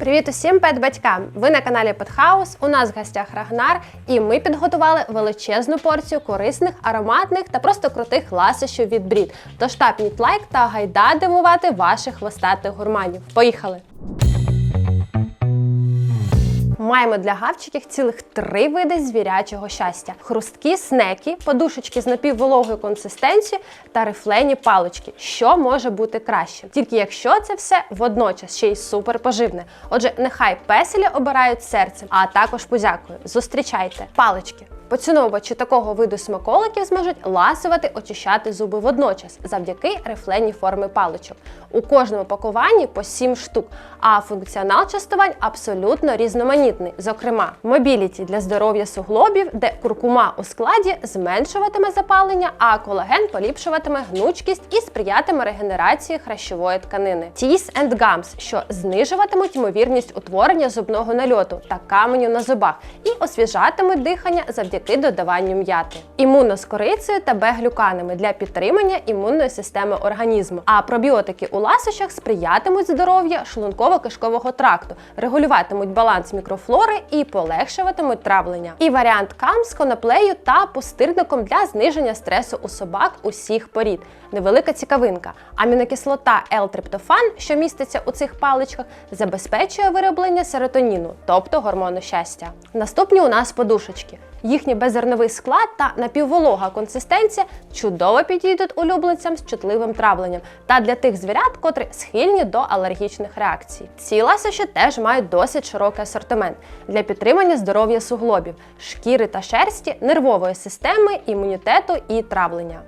Привіт усім пет-батькам! Ви на каналі Петхаус. У нас в гостях Рагнар, і ми підготували величезну порцію корисних, ароматних та просто крутих ласощів від брід. Тож тапніть лайк та гайда дивувати ваших хвостатих гурманів. Поїхали! Маємо для гавчиків цілих три види звірячого щастя: хрусткі снеки, подушечки з напіввологою консистенцією та рифлені палички. Що може бути краще? Тільки якщо це все водночас ще й супер поживне. Отже, нехай песелі обирають серцем, а також позякою. Зустрічайте палички. Поціновувачі такого виду смаколиків зможуть ласувати, очищати зуби водночас завдяки рифленій форми паличок. У кожному пакуванні по 7 штук, а функціонал частувань абсолютно різноманітний. Зокрема, мобіліті для здоров'я суглобів, де куркума у складі зменшуватиме запалення, а колаген поліпшуватиме гнучкість і сприятиме регенерації хрящової тканини. Teeth and Gums, що знижуватимуть ймовірність утворення зубного нальоту та каменю на зубах і освіжатимуть дихання завдяки додаванню м'яти. Імуно з корицею та Б-глюканами для підтримання імунної системи організму. А пробіотики у ласощах сприятимуть здоров'я шлунково-кишкового тракту, регулюватимуть баланс мікрофлори і полегшуватимуть травлення. І варіант кам з коноплею та пустирником для зниження стресу у собак усіх порід. Невелика цікавинка. Амінокислота L-триптофан, що міститься у цих паличках, забезпечує вироблення серотоніну, тобто гормону щастя. Наступні у нас подушечки. Їхній беззерновий склад та напівволога консистенція чудово підійдуть улюбленцям з чутливим травленням та для тих звірят, котрі схильні до алергічних реакцій. Ці ласощі теж мають досить широкий асортимент для підтримання здоров'я суглобів, шкіри та шерсті, нервової системи, імунітету і травлення.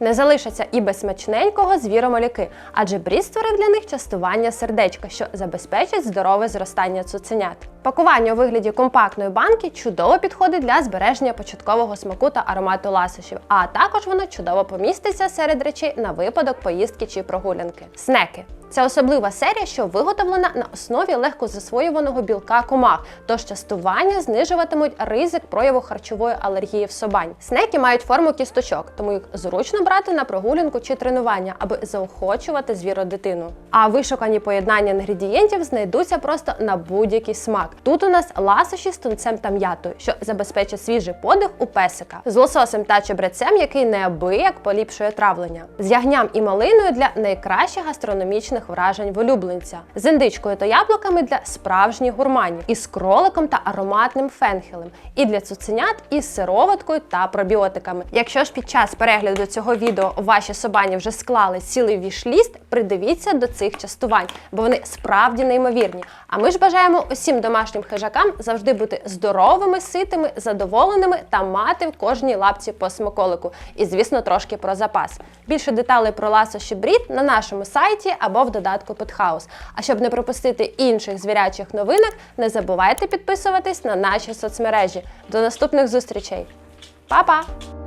Не залишаться і без смачненького звіромоляки, адже створив для них частування сердечка, що забезпечить здорове зростання цуценят. Пакування у вигляді компактної банки чудово підходить для збереження початкового смаку та аромату ласощів, а також воно чудово поміститься серед речей на випадок поїздки чи прогулянки. Снеки. Це особлива серія, що виготовлена на основі легко засвоюваного білка комах, тож частування знижуватимуть ризик прояву харчової алергії в собань. Снеки мають форму кісточок, тому їх зручно брати на прогулянку чи тренування, аби заохочувати звіродитину. А вишукані поєднання інгредієнтів знайдуться просто на будь-який смак. Тут у нас ласощі з тунцем та м'ятою, що забезпечить свіжий подих у песика, з лососем та чебрецем, який неабияк поліпшує травлення, з ягням і малиною для найкращих гастрономічних вражень в улюбленця, з індичкою та яблуками для справжніх гурманів, із кроликом та ароматним фенхелем, і для цуценят із сироваткою та пробіотиками. Якщо ж під час перегляду цього відео ваші собані вже склали цілий вішліст, придивіться до цих частувань, бо вони справді неймовірні. А ми ж бажаємо усім домашнім хижакам завжди бути здоровими, ситими, задоволеними та мати в кожній лапці по смаколику. І, звісно, трошки про запас. Більше деталей про ласощі брід на нашому сайті або в додатку Петхаус. А щоб не пропустити інших звірячих новинок, не забувайте підписуватись на наші соцмережі. До наступних зустрічей. Па-па!